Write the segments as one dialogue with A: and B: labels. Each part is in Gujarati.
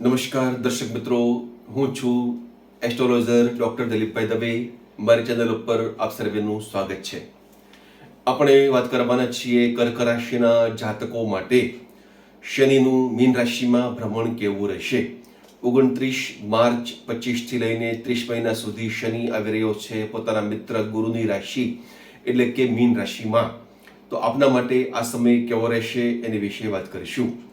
A: નમસ્કાર, દર્શક મિત્રો. હું છું એસ્ટ્રોલોજર ડૉક્ટર દિલીપભાઈ દવે. મારી ચેનલ ઉપર આપ સર્વેનું સ્વાગત છે. આપણે વાત કરવાના છીએ કર્ક રાશિના જાતકો માટે. શનિનું મીન રાશિમાં ભ્રમણ કેવું રહેશે? ઓગણત્રીસ માર્ચ પચીસથી લઈને ત્રીસ મહિના સુધી શનિ આવી રહ્યો છે. પોતાના મિત્ર ગુરુની રાશિ એટલે કે મીન રાશિમાં. તો આપના માટે આ સમય કેવો રહેશે એની વિશે વાત કરીશું.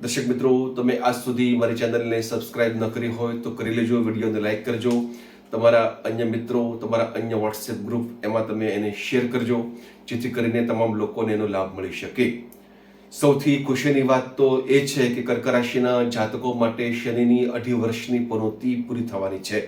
A: દર્શક મિત્રો, તમે આજ સુધી મારી ચેનલને સબસ્ક્રાઇબ ન કરી હોય તો કરી લેજો, વિડીયોને લાઇક કરજો. તમારા અન્ય મિત્રો, તમારા અન્ય વોટ્સએપ ગ્રુપ એમાં તમે એને શેર કરજો, જેથી કરીને તમામ લોકોને એનો લાભ મળી શકે. સૌથી ખુશીની વાત તો એ છે કે કર્ક રાશિના જાતકો માટે શનિની અઢી વર્ષની પનોતી પૂરી થવાની છે.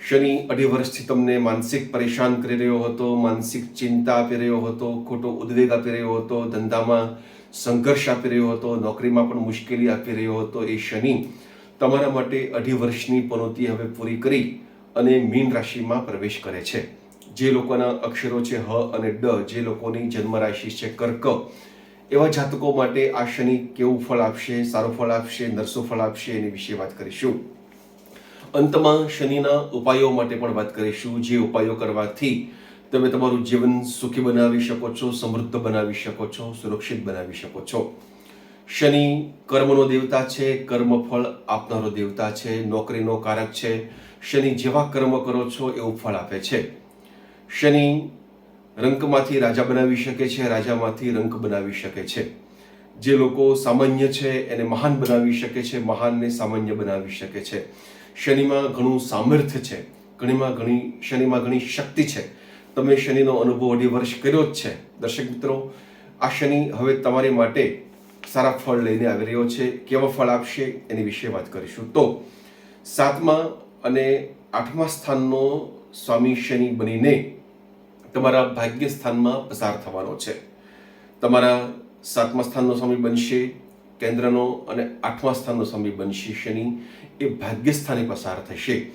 A: શનિ અઢી વર્ષથી તમને માનસિક પરેશાન કરી રહ્યો હતો, માનસિક ચિંતા આપી રહ્યો હતો, ખોટો ઉદ્વેગ આપી રહ્યો હતો, ધંધામાં સંઘર્ષ આપી રહ્યો હતો, નોકરીમાં પણ મુશ્કેલી આપી રહ્યો હતો. એ શનિ તમારા માટે અઢી વર્ષની પનોતી હવે પૂરી કરી અને મીન રાશિમાં પ્રવેશ કરે છે. જે લોકોના અક્ષરો છે હ અને ડ, જે લોકોની જન્મ રાશિ છે કર્ક, એવા જાતકો માટે આ શનિ કેવું ફળ આપશે, સારું ફળ આપશે, નરસું ફળ આપશે એની વિશે વાત કરીશું. અંતમાં શનિના ઉપાયો માટે પણ વાત કરીશું. જે ઉપાયો કરવાથી તમે તમારું જીવન સુખી બનાવી શકો છો, સમૃદ્ધ બનાવી શકો છો, સુરક્ષિત બનાવી શકો છો. શનિ કર્મનો દેવતા છે, કર્મફળ આપનારો દેવતા છે, નોકરીનો કારક છે. શનિ જેવા કર્મ કરો છો, એવું ફળ આપે છે. શનિ રંકમાંથી રાજા બનાવી શકે છે, રાજામાંથી રંક બનાવી શકે છે. જે લોકો સામાન્ય છે, એને મહાન બનાવી શકે છે, મહાનને સામાન્ય બનાવી શકે છે. શનિમાં ઘણું સામર્થ્ય છે. ઘણીમાં ઘણી, શનિમાં ઘણી શક્તિ છે. તમે શનિનો અનુભવ અઢી વર્ષ કર્યો જ છે. દર્શક મિત્રો, આ શનિ હવે તમારી માટે સારા ફળ લઈને આવી રહ્યો છે. કેવા ફળ આપશે એની વિશે વાત કરીશું. તો સાતમા અને આઠમા સ્થાનનો સ્વામી શનિ બનીને તમારા ભાગ્ય સ્થાનમાં પસાર થવાનો છે. તમારા સાતમા સ્થાનનો સ્વામી બનશે. કેન્દ્રનો અને આઠમા સ્થાનનો સ્વામી બનશે શનિ. એ ભાગ્યસ્થાને પસાર થશે.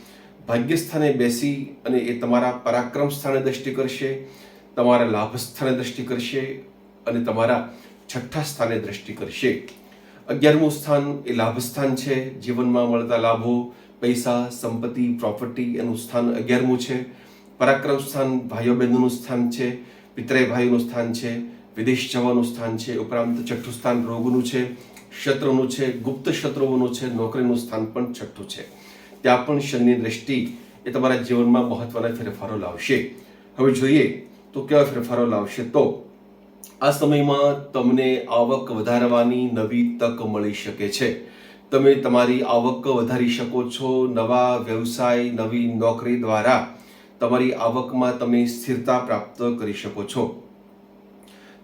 A: ભાગ્યસ્થાને બેસી અને એ તમારા પરાક્રમ સ્થાને દ્રષ્ટિ કરશે, તમારા લાભ સ્થાને દ્રષ્ટિ કરશે અને તમારા છઠ્ઠા સ્થાને દ્રષ્ટિ કરશે. અગિયારમું સ્થાન એ લાભ સ્થાન છે. જીવનમાં મળતા લાભો, પૈસા, સંપત્તિ, પ્રોપર્ટી એનું સ્થાન અગિયારમું છે. પરાક્રમ સ્થાન ભાઈઓ બહેનોનું સ્થાન છે. પિતરાય ભાઈઓનું સ્થાન છે. વિદેશ જવાનું સ્થાન છે. ઉપરાંત છઠ્ઠું સ્થાન રોગનું છે. શત્રુનું છે, ગુપ્ત શત્રુઓનું છે, નોકરીનું સ્થાન પણ છઠ્ઠું છે. ત્યાં પણ શનિની દ્રષ્ટિ એ તમારા જીવનમાં મહત્વના ફેરફારો લાવશે. હવે જોઈએ તો કેવા ફેરફારો લાવશે તો આ સમયમાં તમને આવક વધારવાની નવી તક મળી શકે છે. તમે તમારી આવક વધારી શકો છો, નવા વ્યવસાય, નવી નોકરી દ્વારા તમારી આવકમાં તમે સ્થિરતા પ્રાપ્ત કરી શકો છો.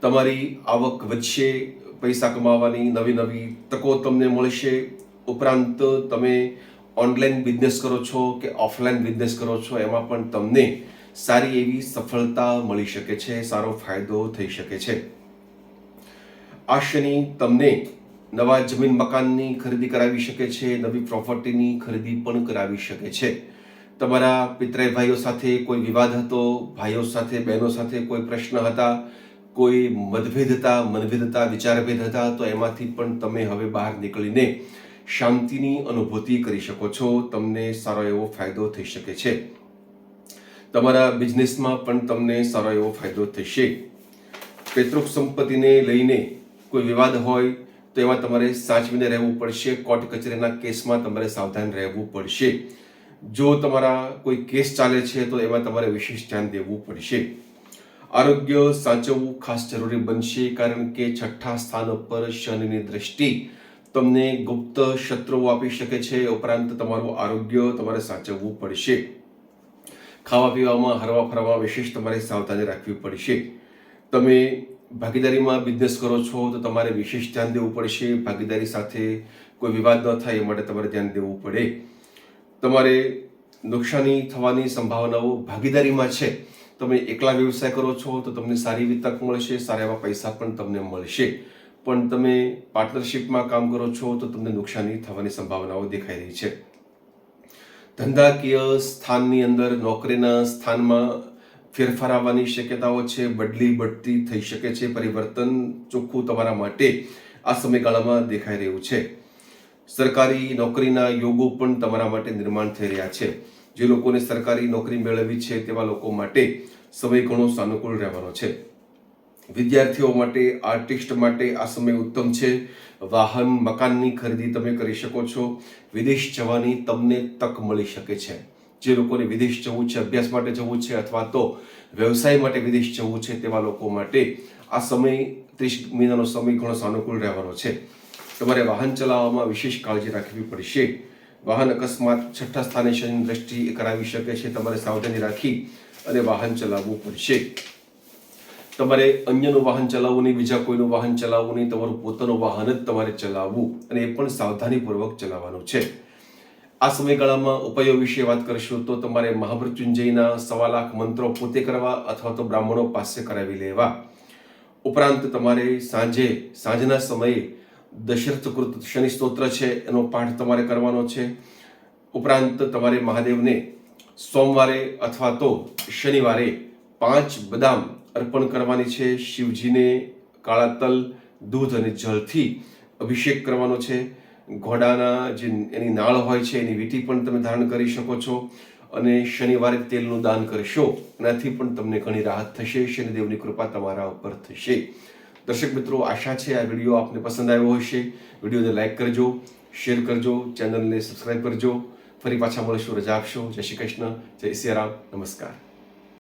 A: તમારી આવક વધશે પૈસા કમાવાની, નવી નવી તકો તમને મળશે ઉપરાંત તમે ઓનલાઈન બિઝનેસ કરો છો કે ઓફલાઈન બિઝનેસ કરો છો, એમાં પણ તમને સારી એવી સફળતા મળી શકે છે, સારો ફાયદો થઈ શકે છે. આ શનિ તમને નવા જમીન મકાનની ખરીદી કરાવી શકે છે, નવી પ્રોપર્ટીની ખરીદી પણ કરાવી શકે છે. તમારા પિતરાય ભાઈઓ સાથે કોઈ વિવાદ હતો, ભાઈઓ સાથે, બહેનો સાથે કોઈ પ્રશ્ન હતા? કોઈ મતભેદતા, મનભેદતા વિચારભેદ હતા તો એમાંથી પણ તમે હવે બહાર નીકળીને શાંતિની અનુભૂતિ કરી શકો છો. તમને સારો એવો ફાયદો થઈ શકે છે. તમારા બિઝનેસમાં પણ તમને સારો એવો ફાયદો થશે. પેતૃક સંપત્તિને લઈને કોઈ વિવાદ હોય, તો એમાં તમારે સાચવીને રહેવું પડશે. કોર્ટ કચેરીના કેસમાં તમારે સાવધાન રહેવું પડશે. જો તમારા કોઈ કેસ ચાલે છે, તો એમાં તમારે વિશેષ ધ્યાન દેવું પડશે. આરોગ્ય સાચવવું ખાસ જરૂરી બનશે કારણ કે છઠ્ઠા સ્થાન ઉપર શનિની દ્રષ્ટિ તમને ગુપ્ત શત્રુઓ આપી શકે છે. ઉપરાંત તમારું આરોગ્ય તમારે સાચવવું પડશે. ખાવા પીવામાં, હરવા ફરવા વિશેષ તમારે સાવધાની રાખવી પડશે. તમે ભાગીદારીમાં બિઝનેસ કરો છો તો તમારે વિશેષ ધ્યાન દેવું પડશે. ભાગીદારી સાથે કોઈ વિવાદ ન થાય એ માટે તમારે ધ્યાન દેવું પડે. તમારે નુકસાની થવાની સંભાવનાઓ ભાગીદારીમાં છે. તમે એકલા વ્યવસાય કરો છો, તો તમને સારી એવી તક મળશે, સારા એવા પૈસા પણ તમને મળશે. પણ તમે પાર્ટનરશિપમાં કામ કરો છો, તો તમને નુકસાની થવાની સંભાવનાઓ દેખાઈ રહી છે. ધંધાકીય સ્થાનની અંદર નોકરીના સ્થાનમાં ફેરફાર આવવાની શક્યતાઓ છે, બદલી બઢતી થઈ શકે છે, પરિવર્તન ચોખ્ખું તમારા માટે આ સમયગાળામાં દેખાઈ રહ્યું છે. સરકારી નોકરીના યોગો પણ તમારા માટે નિર્માણ થઈ રહ્યા છે. જે લોકોને સરકારી નોકરી મેળવી છે તેવા લોકો માટે સમય ઘણો સાનુકૂળ રહેવાનો છે. વિદ્યાર્થીઓ માટે, આર્ટિસ્ટ માટે આ સમય ઉત્તમ છે. વાહન, મકાનની ખરીદી તમે કરી શકો છો. વિદેશ જવાની તમને તક મળી શકે છે. જે લોકોને વિદેશ જવું છે, અભ્યાસ માટે જવું છે અથવા તો વ્યવસાય માટે વિદેશ જવું છે તેવા લોકો માટે આ સમય, ત્રીસ મહિનાનો સમય ઘણો સાનુકૂળ રહેવાનો છે. તમારે વાહન ચલાવવામાં વિશેષ કાળજી રાખવી પડશે. વાહન અકસ્માત છઠ્ઠા સ્થાને શનિની દ્રષ્ટિ કરાવી શકે છે. તમારે સાવધાની રાખી અને વાહન ચલાવવું પડશે. તમારે અન્યનું વાહન ચલાવવું નહીં, બીજા કોઈનું વાહન ચલાવવું નહીં. તમારું પોતાનું વાહન જ તમારે ચલાવવું અને એ પણ સાવધાનીપૂર્વક ચલાવવાનું છે. આ સમયગાળામાં ઉપાયો વિશે વાત કરીશું તો તમારે મહામૃત્યુંજયના સવા લાખ મંત્રો પોતે કરવા અથવા તો બ્રાહ્મણો પાસે કરાવી લેવા. ઉપરાંત તમારે સાંજે, સાંજના સમયે દશરથ કૃત શનિ સ્તોત્ર છે, એનો પાઠ તમારે કરવાનો છે. ઉપરાંત તમારે મહાદેવને સોમવારે અથવા તો શનિવારે પાંચ બદામ અર્પણ કરવાની છે. શિવજીને કાળા તલ દૂધ અને જળથી અભિષેક કરવાનો છે. ઘોડાના જે એની નાળ હોય છે, એની વીટી પણ તમે ધારણ કરી શકો છો. અને શનિવારે તેલનું દાન કરશો, એનાથી પણ તમને ઘણી રાહત થશે. શનિદેવની કૃપા તમારા ઉપર થશે. દર્શક મિત્રો, આશા છે આ વીડિયો આપને પસંદ આવ્યો હશે. વિડીયોને લાઈક કરજો, શેર કરજો, ચેનલને સબસ્ક્રાઈબ કરજો. ફરી પાછા મળીશું, રજા આપશો. જય શ્રી કૃષ્ણ, જય સિયારામ, નમસ્કાર.